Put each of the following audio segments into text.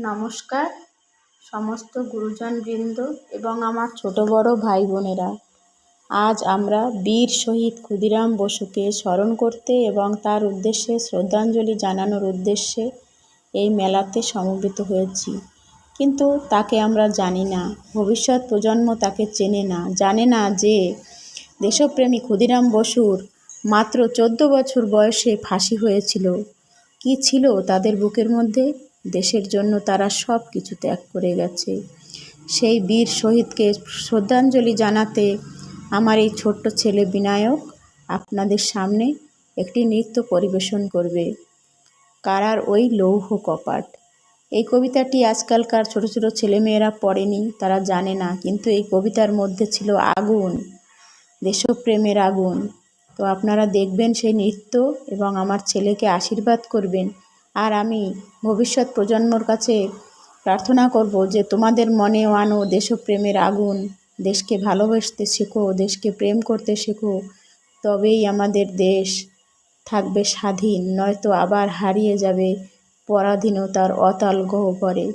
নমস্কার। সমস্ত গুরুজনবৃন্দ এবং আমার ছোটো বড়ো ভাই বোনেরা আজ আমরা বীর শহিদ ক্ষুদিরাম বসুকে স্মরণ করতে এবং তার উদ্দেশ্যে শ্রদ্ধাঞ্জলি জানানোর উদ্দেশ্যে এই মেলাতে সমবেত হয়েছি। কিন্তু তাকে আমরা জানি না, ভবিষ্যৎ প্রজন্ম তাকে চেনে না। জানে না যে দেশপ্রেমী ক্ষুদিরাম বসুর মাত্র চোদ্দ বছর বয়সে ফাঁসি হয়েছিল। কি ছিল তাদের বুকের মধ্যে? দেশের জন্য তারা সব কিছু ত্যাগ করে গেছে। সেই বীর শহীদকে শ্রদ্ধাঞ্জলি জানাতে আমার এই ছোট্ট ছেলে বিনায়ক আপনাদের সামনে একটি নৃত্য পরিবেশন করবে। কারার ওই লৌহ কপাট। এই কবিতাটি আজকালকার ছোট ছোট ছেলেমেয়েরা পড়েনি, তারা জানে না, কিন্তু এই কবিতার মধ্যে ছিল আগুন, দেশপ্রেমের আগুন। তো আপনারা দেখবেন সেই নৃত্য এবং আমার ছেলেকে আশীর্বাদ করবেন আর আমি ভবিষ্যৎ প্রজন্মর কাছে প্রার্থনা করব যে তোমাদের মনেও আনো দেশপ্রেমের আগুন। দেশকে ভালোবাসতে শেখো, দেশকে প্রেম করতে শেখো। তবেই আমাদের দেশ থাকবে স্বাধীন, নয়তো আবার হারিয়ে যাবে পরাধীনতার অতাল গহ্বরে।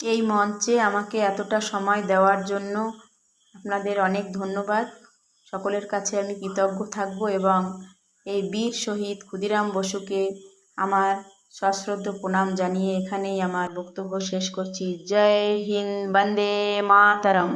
এই মঞ্চে আমাকে এতটা সময় দেওয়ার জন্য আপনাদের অনেক ধন্যবাদ। সকলের কাছে আমি কৃতজ্ঞ থাকব এবং এই বীর শহীদ ক্ষুদিরাম বসুকে আমার সশ্রদ্ধ প্রণাম জানিয়ে এখানেই আমার বক্তব্য শেষ করছি। জয় হিন্দ বন্দে মাতরম।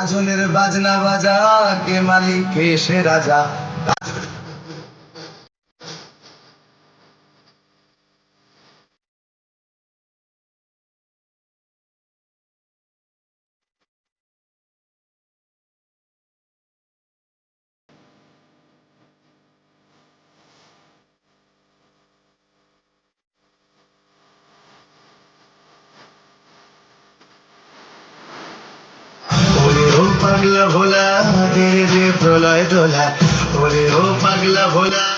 আজনের বাজনা বাজা কে মালিক কে সে রাজা ওরে ও পাগলা ভোলা দে প্রলয় দোলা। ওরে ও পাগলা ভোলা।